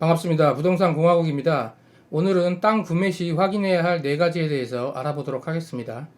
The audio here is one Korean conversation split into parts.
반갑습니다. 부동산 공화국입니다. 오늘은 땅 구매 시 확인해야 할 네 가지에 대해서 알아보도록 하겠습니다.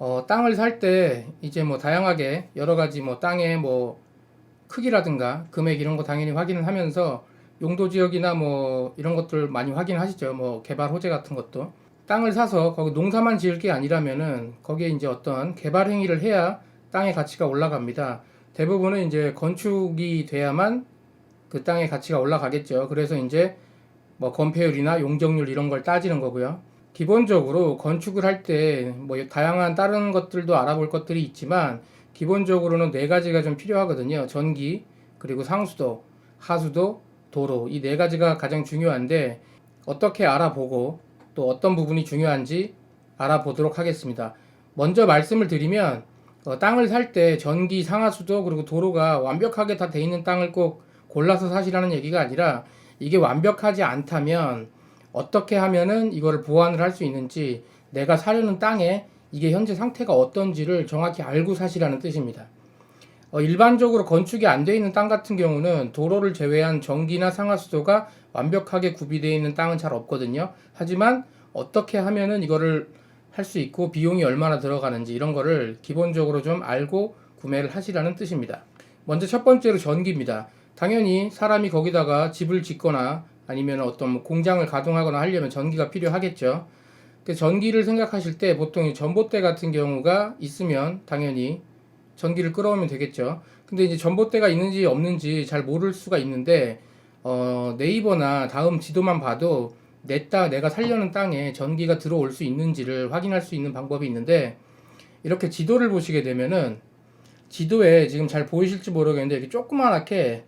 어, 땅을 살 때 이제 뭐 다양하게 여러 가지 뭐 땅의 뭐 크기라든가 금액 이런 거 당연히 확인을 하면서 용도 지역이나 뭐 이런 것들 많이 확인하시죠. 뭐 개발 호재 같은 것도 땅을 사서 거기 농사만 지을 게 아니라면은 거기에 이제 어떤 개발 행위를 해야 땅의 가치가 올라갑니다. 대부분은 이제 건축이 돼야만 그 땅의 가치가 올라가겠죠. 그래서 이제 뭐 건폐율이나 용적률 이런 걸 따지는 거고요. 기본적으로 건축을 할 때 뭐 다양한 다른 것들도 알아볼 것들이 있지만 기본적으로는 네 가지가 좀 필요하거든요. 전기, 그리고 상수도, 하수도, 도로 이 네 가지가 가장 중요한데 어떻게 알아보고 또 어떤 부분이 중요한지 알아보도록 하겠습니다. 먼저 말씀을 드리면 어, 땅을 살 때 전기, 상하수도 그리고 도로가 완벽하게 다 돼 있는 땅을 꼭 골라서 사시라는 얘기가 아니라 이게 완벽하지 않다면 어떻게 하면은 이거를 보완을 할 수 있는지 내가 사려는 땅에 이게 현재 상태가 어떤지를 정확히 알고 사시라는 뜻입니다. 어, 일반적으로 건축이 안 돼 있는 땅 같은 경우는 도로를 제외한 전기나 상하수도가 완벽하게 구비되어 있는 땅은 잘 없거든요. 하지만 어떻게 하면은 이거를 할 수 있고 비용이 얼마나 들어가는지 이런 거를 기본적으로 좀 알고 구매를 하시라는 뜻입니다. 먼저 첫 번째로 전기입니다. 당연히 사람이 거기다가 집을 짓거나 아니면 어떤 뭐 공장을 가동하거나 하려면 전기가 필요하겠죠. 그 전기를 생각하실 때 보통 이 전봇대 같은 경우가 있으면 당연히 전기를 끌어오면 되겠죠. 근데 이제 전봇대가 있는지 없는지 잘 모를 수가 있는데 어, 네이버나 다음 지도만 봐도 내 땅, 내가 살려는 땅에 전기가 들어올 수 있는지를 확인할 수 있는 방법이 있는데 이렇게 지도를 보시게 되면은 지도에 지금 잘 보이실지 모르겠는데 이렇게 조그맣게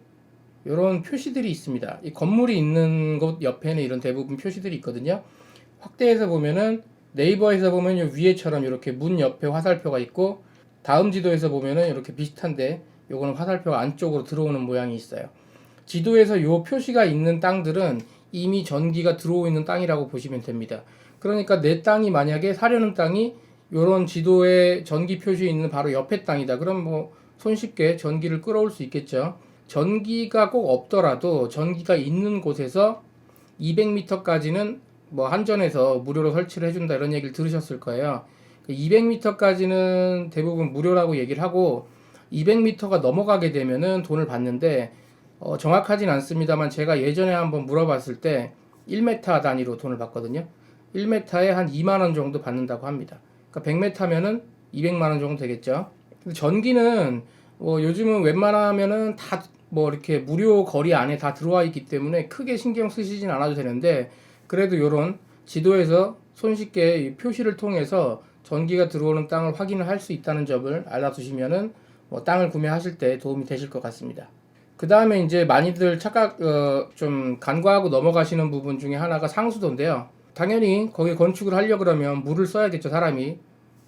이런 표시들이 있습니다. 이 건물이 있는 곳 옆에는 이런 대부분 표시들이 있거든요. 확대해서 보면은 네이버에서 보면 요 위에처럼 이렇게 문 옆에 화살표가 있고 다음 지도에서 보면은 이렇게 비슷한데 요거는 화살표가 안쪽으로 들어오는 모양이 있어요. 지도에서 요 표시가 있는 땅들은 이미 전기가 들어오고 있는 땅이라고 보시면 됩니다. 그러니까 내 땅이 만약에 사려는 땅이 요런 지도에 전기 표시 있는 바로 옆에 땅이다. 그럼 뭐 손쉽게 전기를 끌어올 수 있겠죠. 전기가 꼭 없더라도 전기가 있는 곳에서 200m까지는 뭐 한전에서 무료로 설치를 해준다 이런 얘기를 들으셨을 거예요. 200m까지는 대부분 무료라고 얘기를 하고 200m가 넘어가게 되면은 돈을 받는데 어, 정확하진 않습니다만 제가 예전에 한번 물어봤을 때 1m 단위로 돈을 받거든요. 1m에 한 2만 원 정도 받는다고 합니다. 그러니까 100m면은 200만 원 정도 되겠죠. 전기는 뭐 요즘은 웬만하면은 다 뭐 이렇게 무료 거리 안에 다 들어와 있기 때문에 크게 신경 쓰시진 않아도 되는데 그래도 요런 지도에서 손쉽게 이 표시를 통해서 전기가 들어오는 땅을 확인을 할 수 있다는 점을 알아두시면은 뭐 땅을 구매하실 때 도움이 되실 것 같습니다. 그 다음에 이제 많이들 착각 어, 좀 간과하고 넘어가시는 부분 중에 하나가 상수도인데요. 당연히 거기 건축을 하려 그러면 물을 써야겠죠 사람이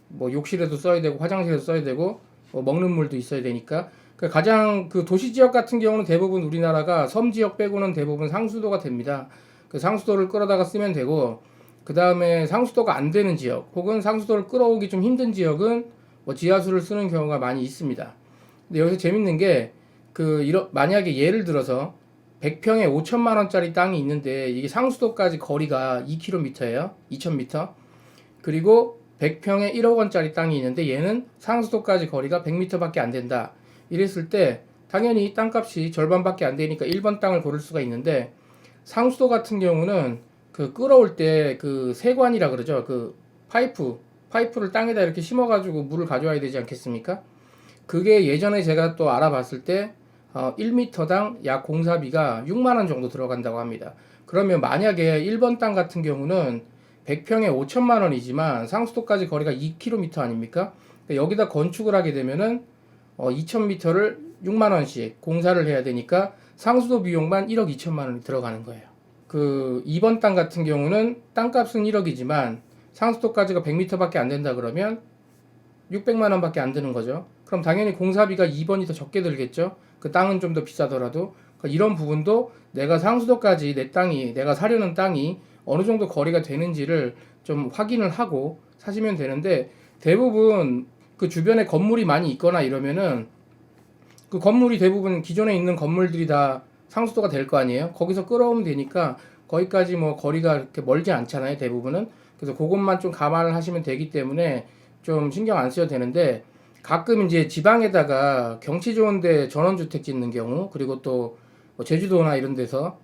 뭐 욕실에도 써야 되고 화장실에도 써야 되고 뭐 먹는 물도 있어야 되니까 그 가장 그 도시 지역 같은 경우는 대부분 우리나라가 섬 지역 빼고는 대부분 상수도가 됩니다. 그 상수도를 끌어다가 쓰면 되고 그 다음에 상수도가 안 되는 지역 혹은 상수도를 끌어오기 좀 힘든 지역은 뭐 지하수를 쓰는 경우가 많이 있습니다. 근데 여기서 재밌는 게 그 이러 만약에 예를 들어서 100평에 5천만 원짜리 땅이 있는데 이게 상수도까지 거리가 2km예요. 2,000m. 그리고 100평에 1억 원짜리 땅이 있는데 얘는 상수도까지 거리가 100m밖에 안 된다. 이랬을 때 당연히 땅값이 절반밖에 안 되니까 1번 땅을 고를 수가 있는데 상수도 같은 경우는 그 끌어올 때 그 세관이라 그러죠. 그 파이프 파이프를 땅에다 이렇게 심어가지고 물을 가져와야 되지 않겠습니까? 그게 예전에 제가 또 알아봤을 때 어, 1m당 약 공사비가 6만 원 정도 들어간다고 합니다. 그러면 만약에 1번 땅 같은 경우는 100평에 5천만 원이지만 상수도까지 거리가 2km 아닙니까? 그러니까 여기다 건축을 하게 되면은 어, 2,000m를 6만 원씩 공사를 해야 되니까 상수도 비용만 1억 2천만 원이 들어가는 거예요. 그 2번 땅 같은 경우는 땅값은 1억이지만 상수도까지가 100m밖에 안 된다 그러면 600만 원밖에 안 드는 거죠. 그럼 당연히 공사비가 2번이 더 적게 들겠죠. 그 땅은 좀 더 비싸더라도 그러니까 이런 부분도 내가 상수도까지 내 땅이 내가 사려는 땅이 어느 정도 거리가 되는지를 좀 확인을 하고 사시면 되는데 대부분 그 주변에 건물이 많이 있거나 이러면은 그 건물이 대부분 기존에 있는 건물들이 다 상수도가 될 거 아니에요. 거기서 끌어오면 되니까 거기까지 뭐 거리가 그렇게 멀지 않잖아요. 대부분은. 그래서 그것만 좀 감안을 하시면 되기 때문에 좀 신경 안 쓰셔도 되는데 가끔 이제 지방에다가 경치 좋은데 전원주택 짓는 경우 그리고 또 뭐 제주도나 이런 데서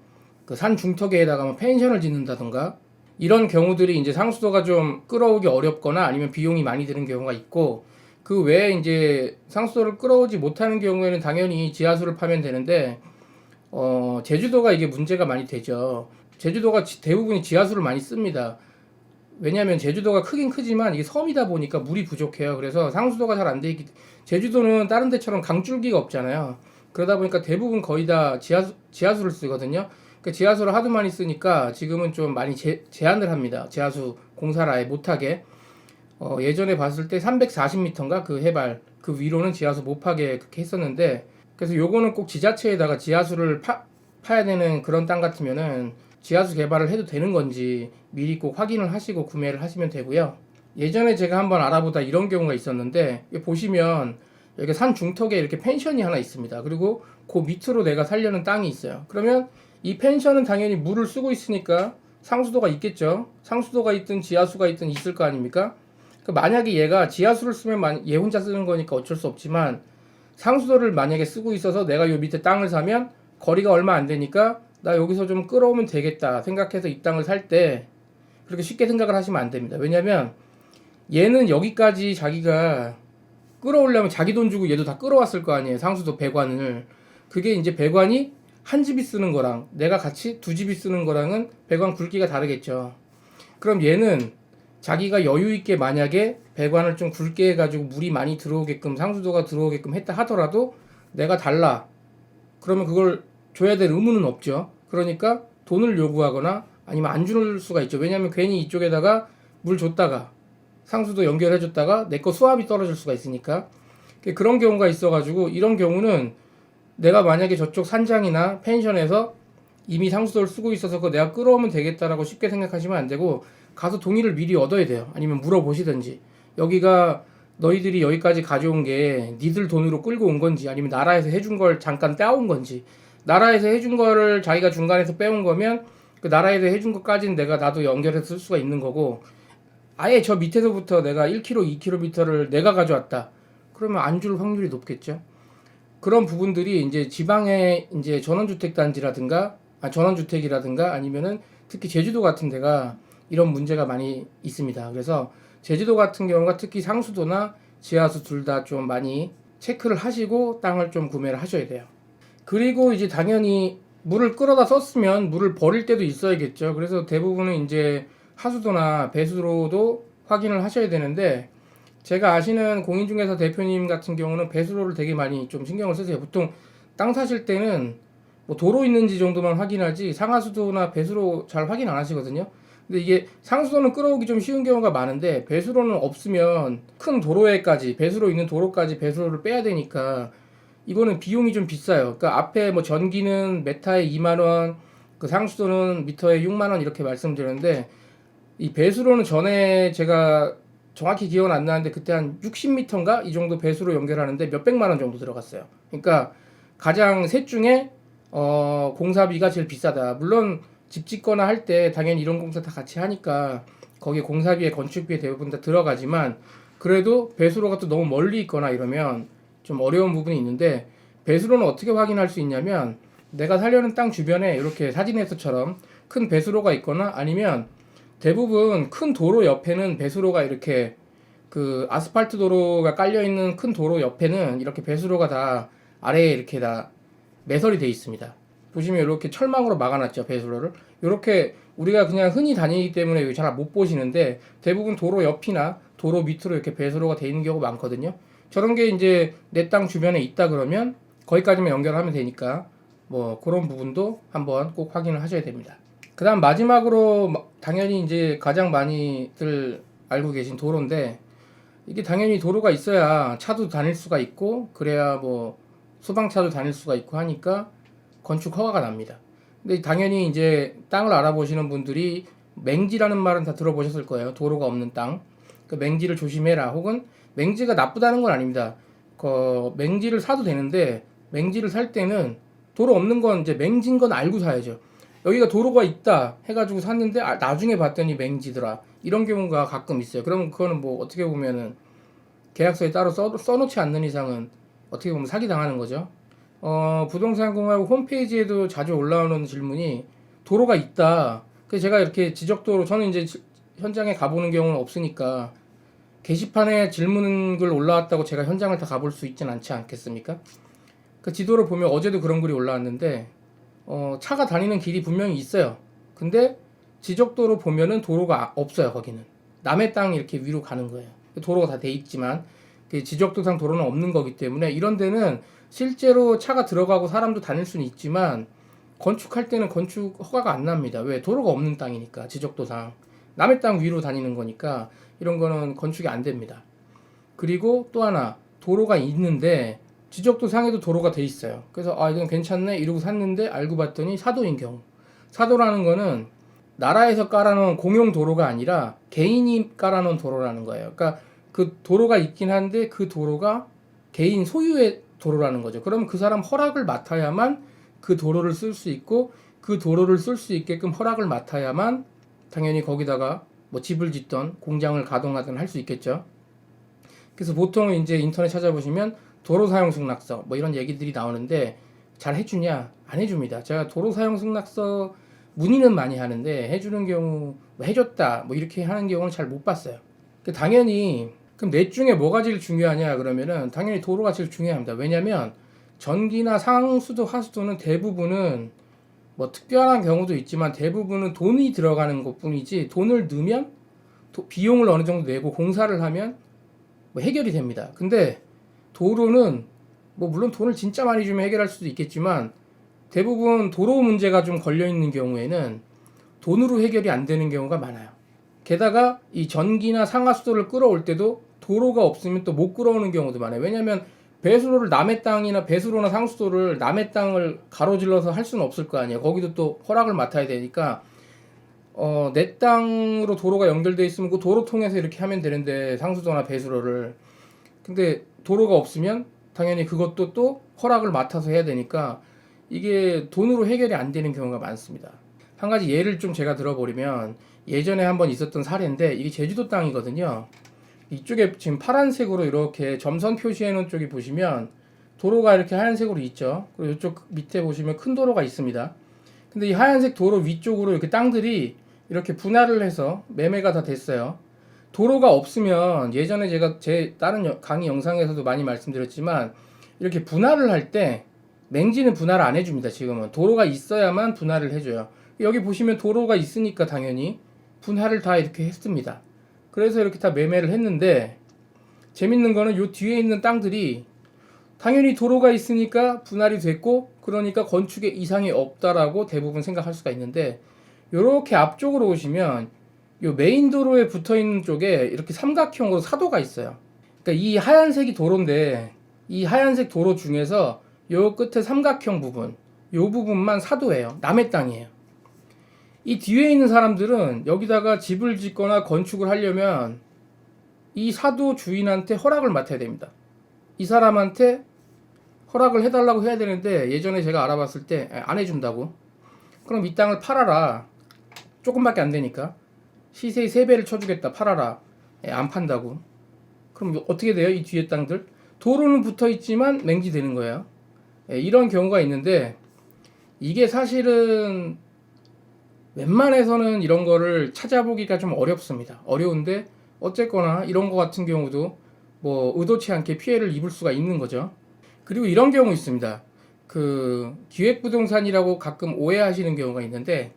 그 산 중턱에다가 뭐 펜션을 짓는다던가 이런 경우들이 이제 상수도가 좀 끌어오기 어렵거나 아니면 비용이 많이 드는 경우가 있고 그 외에 이제 상수도를 끌어오지 못하는 경우에는 당연히 지하수를 파면 되는데 어 제주도가 이게 문제가 많이 되죠. 제주도가 지- 대부분이 지하수를 많이 씁니다. 왜냐하면 제주도가 크긴 크지만 이게 섬이다 보니까 물이 부족해요. 그래서 상수도가 잘 안 돼 있기 제주도는 다른 데처럼 강줄기가 없잖아요. 그러다 보니까 대부분 거의 다 지하수, 지하수를 쓰거든요. 그 지하수를 하도 많이 쓰니까 지금은 좀 많이 제, 제한을 합니다. 지하수 공사를 아예 못하게. 어, 예전에 봤을 때 340m인가 그 해발 그 위로는 지하수 못 파게 그렇게 했었는데 그래서 요거는 꼭 지자체에다가 지하수를 파, 파야 되는 그런 땅 같으면은 지하수 개발을 해도 되는 건지 미리 꼭 확인을 하시고 구매를 하시면 되고요. 예전에 제가 한번 알아보다 이런 경우가 있었는데 보시면 여기 산 중턱에 이렇게 펜션이 하나 있습니다. 그리고 그 밑으로 내가 살려는 땅이 있어요. 그러면 이 펜션은 당연히 물을 쓰고 있으니까 상수도가 있겠죠. 상수도가 있든 지하수가 있든 있을 거 아닙니까? 그 만약에 얘가 지하수를 쓰면 만- 얘 혼자 쓰는 거니까 어쩔 수 없지만 상수도를 만약에 쓰고 있어서 내가 요 밑에 땅을 사면 거리가 얼마 안 되니까 나 여기서 좀 끌어오면 되겠다 생각해서 이 땅을 살 때 그렇게 쉽게 생각을 하시면 안 됩니다. 왜냐면 얘는 여기까지 자기가 끌어오려면 자기 돈 주고 얘도 다 끌어왔을 거 아니에요. 상수도 배관을. 그게 이제 배관이 한 집이 쓰는 거랑 내가 같이 두 집이 쓰는 거랑은 배관 굵기가 다르겠죠. 그럼 얘는 자기가 여유 있게 만약에 배관을 좀 굵게 해가지고 물이 많이 들어오게끔 상수도가 들어오게끔 했다 하더라도 내가 달라. 그러면 그걸 줘야 될 의무는 없죠. 그러니까 돈을 요구하거나 아니면 안 줄 수가 있죠. 왜냐하면 괜히 이쪽에다가 물 줬다가 상수도 연결해 줬다가 내 거 수압이 떨어질 수가 있으니까 그런 경우가 있어가지고 이런 경우는 내가 만약에 저쪽 산장이나 펜션에서 이미 상수도를 쓰고 있어서 그거 내가 끌어오면 되겠다라고 쉽게 생각하시면 안 되고 가서 동의를 미리 얻어야 돼요. 아니면 물어보시든지 여기가 너희들이 여기까지 가져온 게 니들 돈으로 끌고 온 건지 아니면 나라에서 해준 걸 잠깐 따온 건지 나라에서 해준 거를 자기가 중간에서 빼온 거면 그 나라에서 해준 것까지는 내가 나도 연결해서 쓸 수가 있는 거고 아예 저 밑에서부터 내가 1km, 2km를 내가 가져왔다. 그러면 안 줄 확률이 높겠죠. 그런 부분들이 이제 지방의 이제 전원주택 단지라든가 아, 전원주택이라든가 아니면은 특히 제주도 같은 데가 이런 문제가 많이 있습니다. 그래서 제주도 같은 경우가 특히 상수도나 지하수 둘 다 좀 많이 체크를 하시고 땅을 좀 구매를 하셔야 돼요. 그리고 이제 당연히 물을 끌어다 썼으면 물을 버릴 때도 있어야겠죠. 그래서 대부분은 이제 하수도나 배수로도 확인을 하셔야 되는데 제가 아시는 공인중개사 대표님 같은 경우는 배수로를 되게 많이 좀 신경을 쓰세요. 보통 땅 사실 때는 뭐 도로 있는지 정도만 확인하지 상하수도나 배수로 잘 확인 안 하시거든요. 근데 이게 상수도는 끌어오기 좀 쉬운 경우가 많은데 배수로는 없으면 큰 도로에까지 배수로 있는 도로까지 배수로를 빼야 되니까 이거는 비용이 좀 비싸요. 그러니까 앞에 뭐 전기는 메타에 2만 원, 그 상수도는 미터에 6만 원 이렇게 말씀드렸는데 이 배수로는 전에 제가 정확히 기억은 안 나는데 그때 한 60m인가 이 정도 배수로 연결하는데 몇 백만 원 정도 들어갔어요. 그러니까 가장 셋 중에 어 공사비가 제일 비싸다. 물론 집 짓거나 할 때 당연히 이런 공사 다 같이 하니까 거기에 공사비에 건축비에 대부분 다 들어가지만 그래도 배수로가 또 너무 멀리 있거나 이러면 좀 어려운 부분이 있는데 배수로는 어떻게 확인할 수 있냐면 내가 살려는 땅 주변에 이렇게 사진에서처럼 큰 배수로가 있거나 아니면 대부분 큰 도로 옆에는 배수로가 이렇게 그 아스팔트 도로가 깔려 있는 큰 도로 옆에는 이렇게 배수로가 다 아래에 이렇게 다 매설이 돼 있습니다. 보시면 이렇게 철망으로 막아놨죠 배수로를. 이렇게 우리가 그냥 흔히 다니기 때문에 잘 못 보시는데 대부분 도로 옆이나 도로 밑으로 이렇게 배수로가 돼 있는 경우가 많거든요. 저런 게 이제 내 땅 주변에 있다 그러면 거기까지만 연결하면 되니까 뭐 그런 부분도 한번 꼭 확인을 하셔야 됩니다. 그 다음 마지막으로 마- 당연히 이제 가장 많이들 알고 계신 도로인데 이게 당연히 도로가 있어야 차도 다닐 수가 있고 그래야 뭐 소방차도 다닐 수가 있고 하니까 건축 허가가 납니다. 근데 당연히 이제 땅을 알아보시는 분들이 맹지라는 말은 다 들어보셨을 거예요. 도로가 없는 땅. 그 맹지를 조심해라. 혹은 맹지가 나쁘다는 건 아닙니다. 그 맹지를 사도 되는데 맹지를 살 때는 도로 없는 건 이제 맹진 건 알고 사야죠. 여기가 도로가 있다 해가지고 샀는데 아, 나중에 봤더니 맹지더라 이런 경우가 가끔 있어요. 그러면 그거는 뭐 어떻게 보면은 계약서에 따로 써, 써놓지 않는 이상은 어떻게 보면 사기 당하는 거죠. 어, 부동산 공학 홈페이지에도 자주 올라오는 질문이 도로가 있다. 그래서 제가 이렇게 지적도로 저는 이제 지- 현장에 가보는 경우는 없으니까 게시판에 질문글 올라왔다고 제가 현장을 다 가볼 수 있진 않지 않겠습니까? 그 지도를 보면 어제도 그런 글이 올라왔는데 어, 차가 다니는 길이 분명히 있어요. 근데 지적도로 보면은 도로가 없어요. 거기는 남의 땅 이렇게 위로 가는 거예요. 도로가 다 돼 있지만 그 지적도상 도로는 없는 거기 때문에 이런 데는 실제로 차가 들어가고 사람도 다닐 수는 있지만 건축할 때는 건축 허가가 안 납니다. 왜? 도로가 없는 땅이니까 지적도상 남의 땅 위로 다니는 거니까 이런 거는 건축이 안 됩니다. 그리고 또 하나 도로가 있는데 지적도 상에도 도로가 돼 있어요. 그래서 아 이건 괜찮네 이러고 샀는데 알고 봤더니 사도인 경우. 사도라는 거는 나라에서 깔아놓은 공용 도로가 아니라 개인이 깔아놓은 도로라는 거예요. 그러니까 그 도로가 있긴 한데 그 도로가 개인 소유의 도로라는 거죠. 그러면 그 사람 허락을 맡아야만 그 도로를 쓸 수 있고 그 도로를 쓸 수 있게끔 허락을 맡아야만 당연히 거기다가 뭐 집을 짓던 공장을 가동하든 할 수 있겠죠. 그래서 보통 이제 인터넷 찾아보시면 도로 사용 승낙서 뭐 이런 얘기들이 나오는데 잘 해주냐 안 해줍니다. 제가 도로 사용 승낙서 문의는 많이 하는데 해주는 경우 뭐 해줬다 뭐 이렇게 하는 경우는 잘 못 봤어요. 그 당연히 그럼 넷 중에 뭐가 제일 중요하냐 그러면은 당연히 도로가 제일 중요합니다. 왜냐면 전기나 상수도 하수도는 대부분은 뭐 특별한 경우도 있지만 대부분은 돈이 들어가는 것 뿐이지 돈을 넣으면 도- 비용을 어느 정도 내고 공사를 하면 뭐 해결이 됩니다. 근데 도로는 뭐 물론 돈을 진짜 많이 주면 해결할 수도 있겠지만 대부분 도로 문제가 좀 걸려 있는 경우에는 돈으로 해결이 안 되는 경우가 많아요. 게다가 이 전기나 상하수도를 끌어올 때도 도로가 없으면 또 못 끌어오는 경우도 많아요. 왜냐하면 배수로를 남의 땅이나 배수로나 상수도를 남의 땅을 가로질러서 할 수는 없을 거 아니에요. 거기도 또 허락을 맡아야 되니까 어, 내 땅으로 도로가 연결돼 있으면 그 도로 통해서 이렇게 하면 되는데 상수도나 배수로를 근데 도로가 없으면 당연히 그것도 또 허락을 맡아서 해야 되니까 이게 돈으로 해결이 안 되는 경우가 많습니다. 한 가지 예를 좀 제가 들어버리면 예전에 한번 있었던 사례인데 이게 제주도 땅이거든요. 이쪽에 지금 파란색으로 이렇게 점선 표시해 놓은 쪽이 보시면 도로가 이렇게 하얀색으로 있죠. 그리고 이쪽 밑에 보시면 큰 도로가 있습니다. 근데 이 하얀색 도로 위쪽으로 이렇게 땅들이 이렇게 분할을 해서 매매가 다 됐어요. 도로가 없으면 예전에 제가 제 다른 여- 강의 영상에서도 많이 말씀드렸지만 이렇게 분할을 할 때 맹지는 분할을 안 해줍니다. 지금은 도로가 있어야만 분할을 해줘요. 여기 보시면 도로가 있으니까 당연히 분할을 다 이렇게 했습니다. 그래서 이렇게 다 매매를 했는데 재밌는 거는 요 뒤에 있는 땅들이 당연히 도로가 있으니까 분할이 됐고 그러니까 건축에 이상이 없다라고 대부분 생각할 수가 있는데 요렇게 앞쪽으로 오시면 요 메인 도로에 붙어 있는 쪽에 이렇게 삼각형으로 사도가 있어요. 그러니까 이 하얀색이 도로인데 이 하얀색 도로 중에서 요 끝에 삼각형 부분, 요 부분만 사도예요. 남의 땅이에요. 이 뒤에 있는 사람들은 여기다가 집을 짓거나 건축을 하려면 이 사도 주인한테 허락을 맡아야 됩니다. 이 사람한테 허락을 해달라고 해야 되는데 예전에 제가 알아봤을 때 안 해준다고. 그럼 이 땅을 팔아라. 조금밖에 안 되니까. 시세의 3배를 쳐주겠다. 팔아라. 예, 안 판다고. 그럼 어떻게 돼요? 이 뒤에 땅들? 도로는 붙어 있지만 맹지되는 거예요. 예, 이런 경우가 있는데 이게 사실은 웬만해서는 이런 거를 찾아보기가 좀 어렵습니다. 어려운데 어쨌거나 이런 거 같은 경우도 뭐 의도치 않게 피해를 입을 수가 있는 거죠. 그리고 이런 경우 있습니다. 그 기획부동산이라고 가끔 오해하시는 경우가 있는데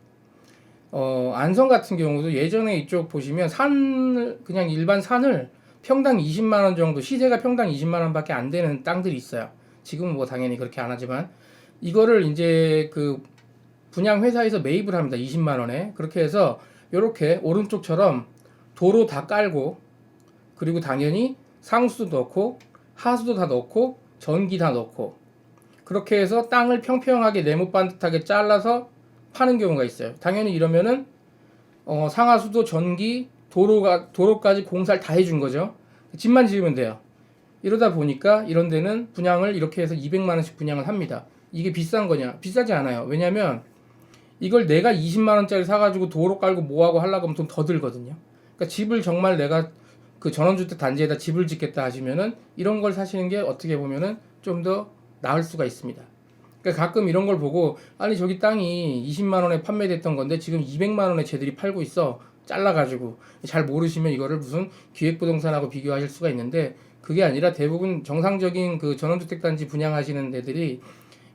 어, 안성 같은 경우도 예전에 이쪽 보시면 산을 그냥 일반 산을 평당 20만 원 정도 시세가 평당 20만 원밖에 안 되는 땅들이 있어요. 지금은 뭐 당연히 그렇게 안 하지만 이거를 이제 그 분양 회사에서 매입을 합니다. 20만 원에 그렇게 해서 이렇게 오른쪽처럼 도로 다 깔고 그리고 당연히 상수도 넣고 하수도 다 넣고 전기 다 넣고 그렇게 해서 땅을 평평하게 네모 반듯하게 잘라서 파는 경우가 있어요. 당연히 이러면은 어, 상하수도 전기 도로가 도로까지 공사를 다 해준 거죠. 집만 지으면 돼요. 이러다 보니까 이런 데는 분양을 이렇게 해서 200만 원씩 분양을 합니다. 이게 비싼 거냐? 비싸지 않아요. 왜냐면 이걸 내가 20만 원짜리 사가지고 도로 깔고 뭐하고 하려고 하면 돈 더 들거든요. 그러니까 집을 정말 내가 그 전원주택 단지에다 집을 짓겠다 하시면은 이런 걸 사시는 게 어떻게 보면은 좀 더 나을 수가 있습니다. 그러니까 가끔 이런 걸 보고 아니 저기 땅이 20만 원에 판매됐던 건데 지금 200만 원에 쟤들이 팔고 있어 잘라가지고 잘 모르시면 이거를 무슨 기획부동산하고 비교하실 수가 있는데 그게 아니라 대부분 정상적인 그 전원주택 단지 분양하시는 데들이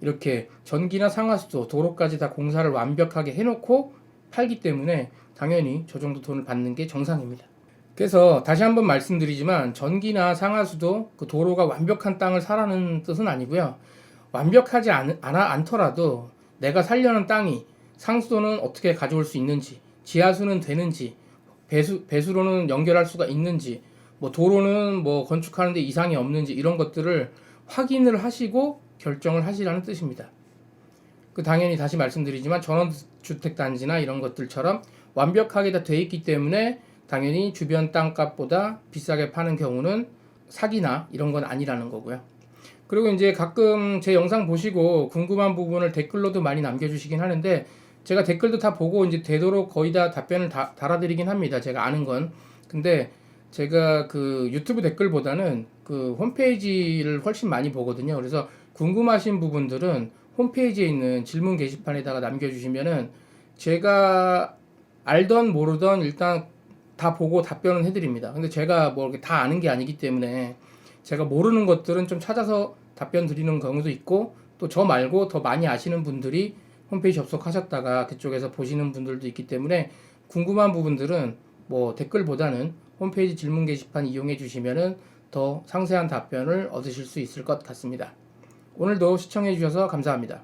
이렇게 전기나 상하수도 도로까지 다 공사를 완벽하게 해놓고 팔기 때문에 당연히 저 정도 돈을 받는 게 정상입니다. 그래서 다시 한번 말씀드리지만 전기나 상하수도 그 도로가 완벽한 땅을 사라는 뜻은 아니고요. 완벽하지 않, 않아, 않더라도 내가 살려는 땅이 상수도는 어떻게 가져올 수 있는지, 지하수는 되는지, 배수, 배수로는 연결할 수가 있는지, 뭐 도로는 뭐 건축하는데 이상이 없는지 이런 것들을 확인을 하시고 결정을 하시라는 뜻입니다. 그 당연히 다시 말씀드리지만 전원주택 단지나 이런 것들처럼 완벽하게 다 돼 있기 때문에 당연히 주변 땅값보다 비싸게 파는 경우는 사기나 이런 건 아니라는 거고요. 그리고 이제 가끔 제 영상 보시고 궁금한 부분을 댓글로도 많이 남겨주시긴 하는데 제가 댓글도 다 보고 이제 되도록 거의 다 답변을 다 달아드리긴 합니다. 제가 아는 건. 근데 제가 그 유튜브 댓글보다는 그 홈페이지를 훨씬 많이 보거든요. 그래서 궁금하신 부분들은 홈페이지에 있는 질문 게시판에다가 남겨주시면은 제가 알던 모르던 일단 다 보고 답변은 해드립니다. 근데 제가 뭐 이렇게 다 아는 게 아니기 때문에 제가 모르는 것들은 좀 찾아서 답변 드리는 경우도 있고 또 저 말고 더 많이 아시는 분들이 홈페이지 접속하셨다가 그쪽에서 보시는 분들도 있기 때문에 궁금한 부분들은 뭐 댓글보다는 홈페이지 질문 게시판 이용해 주시면은 더 상세한 답변을 얻으실 수 있을 것 같습니다. 오늘도 시청해 주셔서 감사합니다.